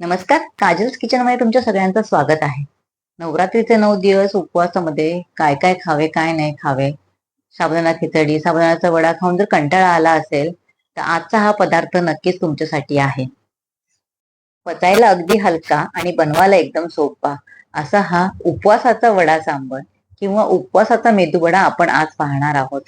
नमस्कार काजल्स किचनमध्ये तुमच्या सगळ्यांचं स्वागत आहे. नवरात्रीचे नऊ दिवस उपवासामध्ये काय काय खावे काय नाही खावे साबुदाणा खिचडी साबुदाण्याचा वडा खाऊन जर कंटाळा आला असेल तर आजचा हा पदार्थ नक्कीच तुमच्यासाठी आहे. पचायला अगदी हलका आणि बनवायला एकदम सोपा असा हा उपवासाचा वडा सांबर किंवा उपवासाचा मेदूवडा आपण आज पाहणार आहोत.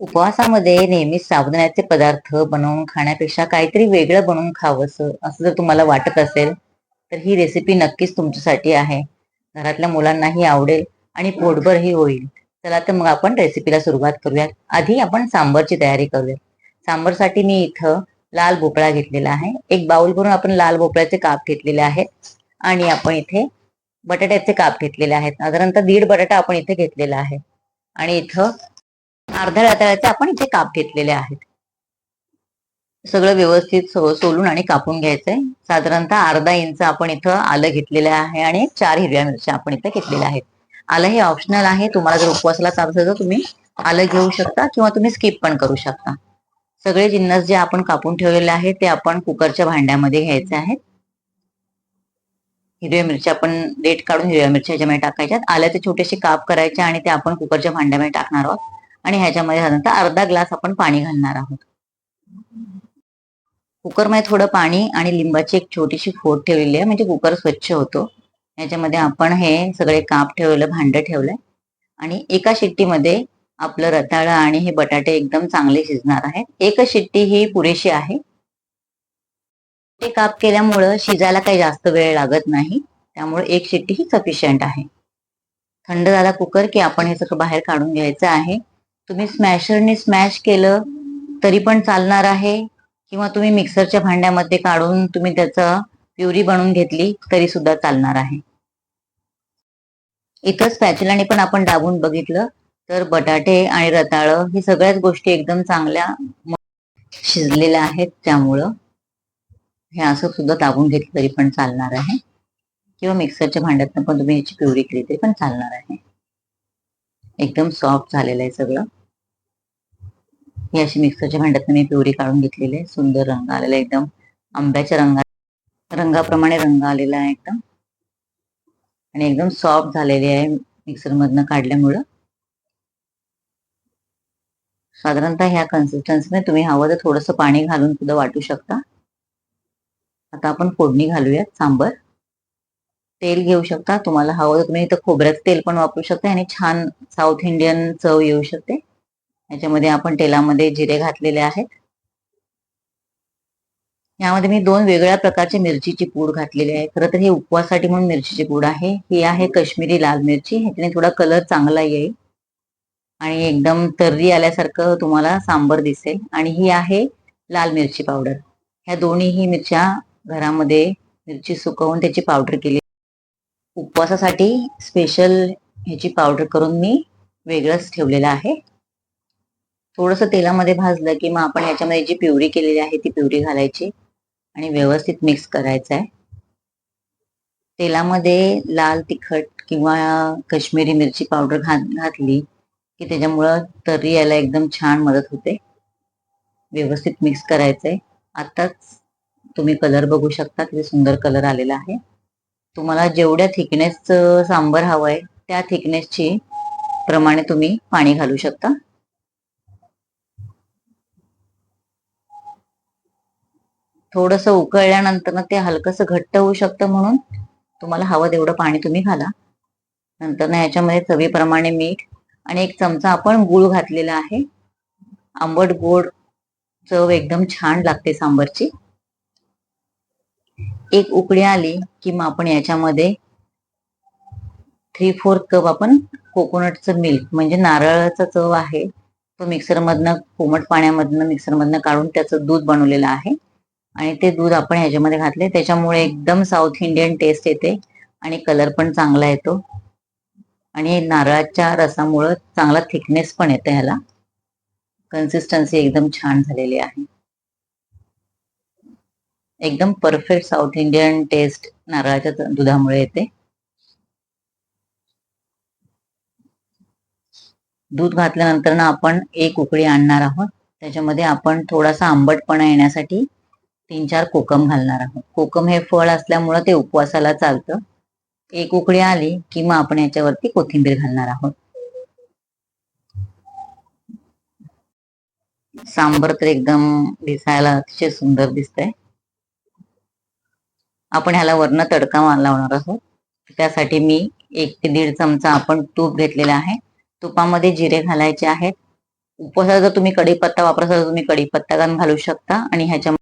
उपवासामध्ये नेहमी साबुदाण्याचे पदार्थ बनवून खाण्यापेक्षा काहीतरी वेगळं बनवून खावंसं असं जर तुम्हाला वाटत असेल तर ही रेसिपी नक्कीच तुमच्यासाठी आहे. घरातल्या मुलांनाही आवडेल आणि पोटभरही होईल. चला तर मग आपण रेसिपीला सुरुवात करूयात. आधी आपण सांबरची तयारी करूयात. सांबरसाठी मी इथं लाल भोपळा घेतलेला आहे. एक बाउल भरून आपण लाल भोपळ्याचे काप घेतलेले आहेत. आणि आपण इथे बटाट्याचे काप घेतलेले आहेत. साधारणतः दीड बटाटा आपण इथे घेतलेला आहे. आणि इथं अर्ध्या रताळ्याचे आपण इथे काप घेतलेले आहेत. सगळं व्यवस्थित सो- सोलून आणि कापून घ्यायचंय. साधारणतः अर्धा इंच आपण इथं आलं घेतलेलं आहे आणि चार हिरव्या मिरच्या आपण इथं घेतलेल्या आहेत. आलं हे ऑप्शनल आहे. तुम्हाला जर उपवासाला चालत असेल तर तुम्ही आलं घेऊ शकता किंवा तुम्ही स्किप पण करू शकता. सगळे जिन्नस जे आपण कापून ठेवलेले आहेत ते आपण कुकरच्या भांड्यामध्ये घ्यायचे आहेत. हिरव्या मिरच्या आपण देठ काढून हिरव्या मिरच्या ह्याच्यामध्ये टाकायच्यात. आल्याचे छोटेसे काप करायचे आणि ते आपण कुकरच्या भांड्यामध्ये टाकणार आहोत. आणि ह्याच्यामध्ये साधारणतः अर्धा ग्लास आपण पाणी घालणार आहोत. कुकरमध्ये थोडं पाणी आणि लिंबाची एक छोटीशी फोड ठेवलेली आहे म्हणजे कुकर स्वच्छ होतो. याच्यामध्ये आपण हे सगळे काप ठेवलेलं भांड ठेवलंय. आणि एका शिट्टीमध्ये आपलं रताळं आणि हे बटाटे एकदम चांगले शिजणार आहेत एक शिट्टी ही पुरेशी आहे. ते काप केल्यामुळं शिजायला काही जास्त वेळ लागत नाही. त्यामुळे एक शिट्टी ही सफिशियंट आहे. थंड झाला कुकर की आपण हे सगळं बाहेर काढून घ्यायचं आहे. तुम्ही स्मॅशरने स्मॅश केलं तरी पण चालणार आहे? किंवा तुम्ही मिक्सरच्या भांड्यामध्ये काढून तुम्ही त्याचं प्युरी बनवून घेतली तरी सुद्धा चालणार आहे? इथं स्पॅचलाने पण आपण दाबून बघितलं तर बटाटे आणि रताळं ही सगळ्याच गोष्टी एकदम चांगल्या शिजलेल्या आहेत त्यामुळं हे असं सुद्धा दाबून घेतलं तरी पण चालणार आहे. किंवा मिक्सरच्या भांड्यातनं पण तुम्ही याची प्युरी केली तरी पण चालणार आहे. एकदम सॉफ्ट झालेलं आहे सगळं. हे अशी मिक्सरच्या भांड्यातनं मी प्युरी काढून घेतलेली आहे. सुंदर रंग आलेला आहे एकदम आंब्याच्या रंगा रंगाप्रमाणे रंग आलेला आहे एकदम. आणि एकदम सॉफ्ट झालेली आहे मिक्सर मधनं काढल्यामुळं. साधारणतः ह्या कन्सिस्टन्सीने तुम्ही हवं तर थोडंसं पाणी घालून सुद्धा वाटू शकता. आता आपण फोडणी घालूयात सांबर. तेल घेऊ शकता तुम्हाला हवं तर तुम्ही इथं खोबऱ्याचं तेल पण वापरू शकता आणि छान साऊथ इंडियन चव येऊ शकते. याच्यामध्ये आपण तेलामध्ये जिरे घातलेले आहेत. यामध्ये मी दोन वेगळ्या प्रकारची मिरचीची पूड घातलेली आहे. खरं तर हे उपवासासाठी म्हणून मिरचीची पूड आहे. ही आहे काश्मीरी लाल मिरची. ह्याच्याने थोडा कलर चांगला येईल. आणि एकदम तर्री आल्यासारखं तुम्हाला सांबर दिसेल. आणि ही आहे लाल मिरची पावडर. ह्या दोन्हीही मिरच्या घरामध्ये मिरची सुकवून त्याची पावडर केली. उपवासासाठी स्पेशल ह्याची पावडर करून मी वेगळंच ठेवलेलं आहे. थोडस तेलामध्ये भाजलं की मग आपण याच्यामध्ये जी प्युरी केलेली आहे ती प्युरी घालायची आणि व्यवस्थित मिक्स करायचं आहे तेलामध्ये लाल तिखट किंवा कश्मीरी मिरची पावडर घात घातली की त्याच्यामुळं तर्री यायला एकदम छान मदत होते. व्यवस्थित मिक्स करायचंय. आताच तुम्ही कलर बघू शकता किती सुंदर कलर आलेला आहे. तुम्हाला जेवढ्या थिकनेसचं सांबर हवं आहे त्या थिकनेसची प्रमाणे तुम्ही पाणी घालू शकता. थोडस उकळल्यानंतर ना ते हलकस घट्ट होऊ शकतं म्हणून तुम्हाला हवं तेवढं पाणी तुम्ही घाला. नंतर ना याच्यामध्ये चवीप्रमाणे मीठ आणि एक चमचा आपण गुळ घातलेला आहे. आंबट गोड चव एकदम छान लागते सांबरची. एक उकळी आली की मग आपण याच्यामध्ये थ्री फोर्थ कप आपण कोकोनटचं मिल्क म्हणजे नारळाचा चव आहे. तो मिक्सरमधनं कोमट पाण्यामधनं मिक्सरमधनं काढून त्याचं दूध बनवलेलं आहे. आणि ते दूध आपण ह्याच्यामध्ये घातले त्याच्यामुळे एकदम साऊथ इंडियन टेस्ट येते आणि कलर पण चांगला येतो. आणि नारळाच्या रसामुळं चांगला थिकनेस पण येते ह्याला. कन्सिस्टन्सी एकदम छान झालेली आहे. एकदम परफेक्ट साऊथ इंडियन टेस्ट नारळाच्या दुधामुळे येते. दूध घातल्यानंतर ना आपण एक उकळी आणणार आहोत. त्याच्यामध्ये आपण थोडासा आंबटपणा येण्यासाठी तीन चार कोकम घालणार आहोत. कोकम हे फळ असल्यामुळं ते उपवासाला चालतं. एक उकळी आली की मग आपण याच्यावरती कोथिंबीर घालणार आहोत. सांबर तर एकदम दिसायला अतिशय सुंदर दिसतंय. आपण ह्याला वरनं तडका लावणार आहोत. त्यासाठी मी एक ते दीड चमचा आपण तूप घेतलेला आहे. तुपामध्ये जिरे घालायचे आहेत. उपवासाला जर तुम्ही कढीपत्ता वापरसाल तर तुम्ही कढीपत्ता घालू शकता आणि ह्याच्या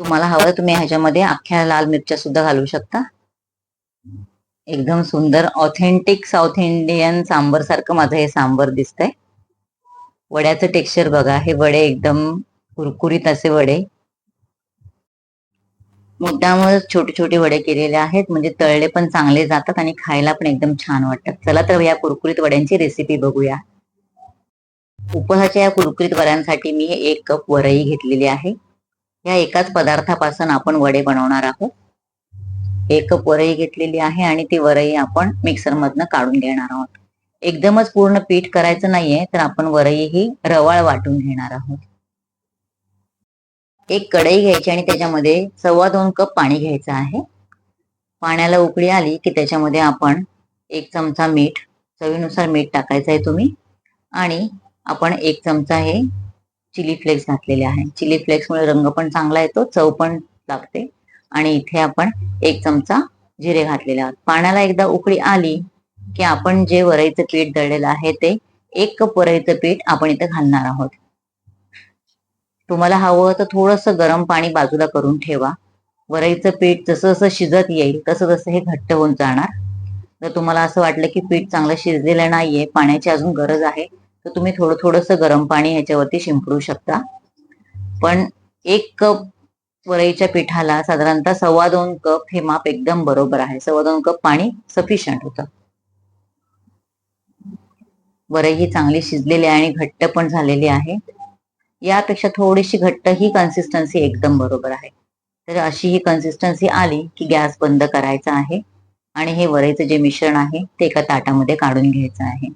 तुम्हाला हवं तुम्ही ह्याच्यामध्ये अख्ख्या लाल मिरच्या सुद्धा घालू शकता. एकदम सुंदर ऑथेंटिक साऊथ इंडियन सांबर सारखं माझं हे सांबर दिसतंय. वड्याचं टेक्स्चर बघा हे वडे एकदम कुरकुरीत असे वडे. मुद्दामच छोटे छोटे वडे केलेले आहेत म्हणजे तळले पण चांगले जातात आणि खायला पण एकदम छान वाटतात. चला तर या कुरकुरीत वड्यांची रेसिपी बघूया. उपहाच्या या कुरकुरीत वड्यांसाठी मी एक कप वरई घेतलेली आहे. या एकाच पदार्थापासून आपण वडे बनवणार आहोत. एक कप वरई घेतलेली आहे आणि ती वरई आपण मिक्सरमधनं काढून घेणार आहोत. एकदमच पूर्ण पीठ करायचं नाहीये तर आपण वरई ही रवाळ वाटून घेणार आहोत. एक कढई घ्यायची आणि त्याच्यामध्ये सव्वा दोन कप पाणी घ्यायचं आहे. पाण्याला उकळी आली की त्याच्यामध्ये आपण एक चमचा मीठ चवीनुसार मीठ टाकायचं आहे तुम्ही. आणि आपण एक चमचा हे चिली फ्लेक्स घातलेले आहे चिली फ्लेक्समुळे रंग पण चांगला येतो चव पण लागते. आणि इथे आपण एक चमचा जिरे घातलेले आहोत. पाण्याला एकदा उकळी आली की आपण जे वरईचं पीठ दळलेलं आहे ते एक कप वरईचं पीठ आपण इथे घालणार आहोत. तुम्हाला हवं तर थोडस गरम पाणी बाजूला करून ठेवा. वरईचं पीठ जसं जसं शिजत येईल तसं तसं हे घट्ट होऊन जाणार. जर तुम्हाला असं वाटलं की पीठ चांगलं शिजलेलं नाहीये पाण्याची अजून गरज आहे तर तुम्ही थोडं थोडस गरम पाणी ह्याच्यावरती शिंपडू शकता. पण एक कप वरईच्या पिठाला साधारणतः सव्वा दोन कप हे माप एकदम बरोबर आहे. सव्वा दोन कप पाणी सफिशियंट होतं. वरई ही चांगली शिजलेली आहे आणि घट्ट पण झालेली आहे. यापेक्षा थोडीशी घट्ट ही कन्सिस्टन्सी एकदम बरोबर आहे. तर अशी ही कन्सिस्टन्सी आली की गॅस बंद करायचा आहे आणि हे वरईचं जे मिश्रण आहे ते एका ताटामध्ये काढून घ्यायचं आहे.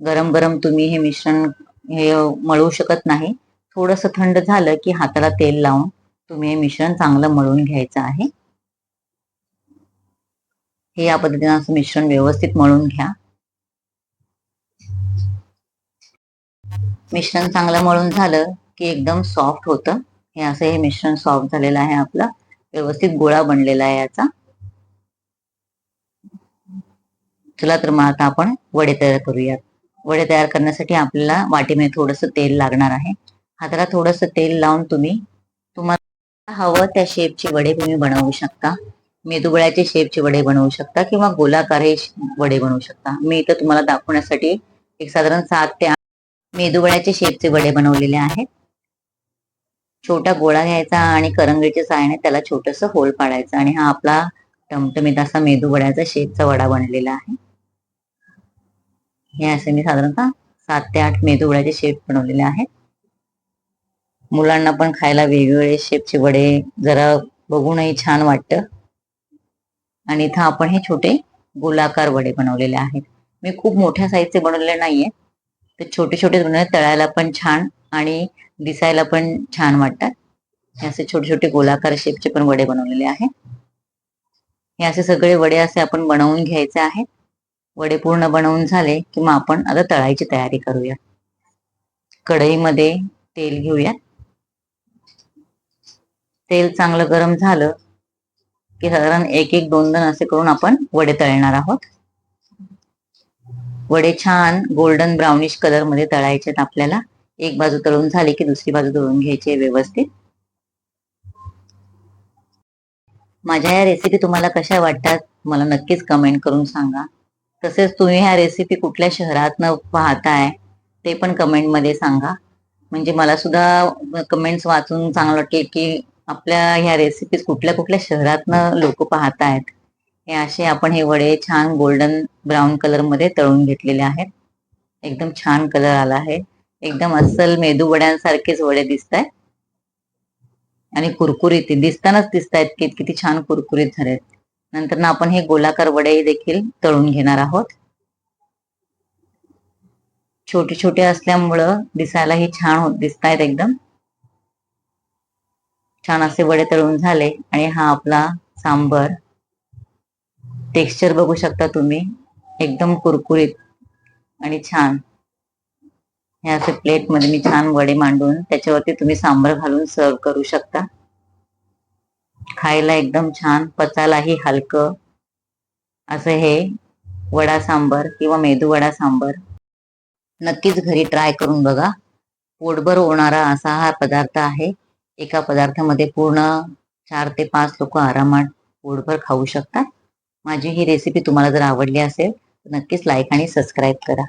गरम गरम तुम्ही हे मिश्रण हे मळू शकत नाही. थोडस थंड झालं की हाताला तेल लावून तुम्ही हे मिश्रण चांगलं मळून घ्यायचं आहे. हे या पद्धतीनं असं मिश्रण व्यवस्थित मळून घ्या. मिश्रण चांगलं मळून झालं की एकदम सॉफ्ट होतं. हे असं हे मिश्रण सॉफ्ट झालेलं आहे आपलं. व्यवस्थित गोळा बनलेला आहे याचा. चला तर मग आता आपण वडे तयार करूयात. वडे तयार करण्यासाठी आपल्याला वाटीमध्ये थोडस तेल लागणार आहे. हाताला थोडस तेल लावून तुम्ही तुम्हाला हवं त्या शेपचे वडे तुम्ही बनवू शकता. मेदूबळ्याचे शेपचे वडे बनवू शकता किंवा गोलाकार हे वडे बनवू शकता. मी इथं तुम्हाला दाखवण्यासाठी एक साधारण सात ते आठ शेपचे वडे बनवलेले आहेत. छोटा गोळा घ्यायचा आणि करंगीच्या सहाय्याने त्याला छोटस होल पाडायचं आणि हा आपला टमटमीत असा मेदू वड्याचा शेपचा वडा बनलेला आहे. हे असे मी साधारणतः सात ते आठ मेदूवड्याचे शेप बनवलेले आहेत. मुलांना पण खायला वेगवेगळे शेपचे वडे जरा बघूनही छान वाटतं. आणि इथं आपण हे छोटे गोलाकार वडे बनवलेले आहेत. मी खूप मोठ्या साईजचे बनवलेले नाहीये. ते छोटे छोटे बनवले तळायला पण छान आणि दिसायला पण छान वाटतात. हे असे छोटे छोटे गोलाकार शेपचे पण वडे बनवलेले आहेत. हे असे सगळे वडे असे आपण बनवून घ्यायचे आहेत. वडे पूर्ण बनवून झाले की मग आपण आता तळायची तयारी करूया. कढईमध्ये तेल घेऊया. तेल चांगलं गरम झालं की साधारण एक एक दोन दोन असे करून आपण वडे तळणार आहोत. वडे छान गोल्डन ब्राउनिश कलरमध्ये तळायचे आपल्याला. एक बाजू तळून झाली की दुसरी बाजू तळून घ्यायची व्यवस्थित. माझ्या या रेसिपी तुम्हाला कशा वाटतात मला नक्कीच कमेंट करून सांगा. तसेच तुम्ही ह्या रेसिपी कुठल्या शहरातनं पाहताय ते पण कमेंटमध्ये सांगा. म्हणजे मला सुद्धा कमेंट्स वाचून चांगलं वाटेल की आपल्या ह्या रेसिपीज कुठल्या कुठल्या शहरातनं लोक पाहतायत हे असे आपण हे वडे छान गोल्डन ब्राऊन कलरमध्ये तळून घेतलेले आहेत. एकदम छान कलर आला आहे. एकदम अस्सल मेदू वड्यांसारखेच वडे दिसत आहेत आणि कुरकुरीत दिसतानाच दिसत आहेत की किती छान कुरकुरीत झालेत. नंतर ना आपण हे गोलाकार वडे देखील तळून घेणार आहोत. छोटे छोटे असल्यामुळं दिसायला हे छान होत दिसत आहेत एकदम. छान असे वडे तळून झाले आणि हा आपला सांबर. टेक्स्चर बघू शकता तुम्ही. एकदम कुरकुरीत आणि छान. हे असे प्लेटमध्ये मी छान वडे मांडून त्याच्यावरती तुम्ही सांबर घालून सर्व करू शकता. खायला एकदम छान पचायलाही हलकं. असं हे वडा सांबर किंवा मेदू वडा सांबर. नक्कीच घरी ट्राय करून बघा. पोटभर होणारा असा हा पदार्थ आहे. एका पदार्थामध्ये पूर्ण चार ते पाच लोक आरामात पोटभर खाऊ शकतात. माझी ही रेसिपी तुम्हाला जर आवडली असेल तर नक्कीच लाईक आणि सबस्क्राईब करा.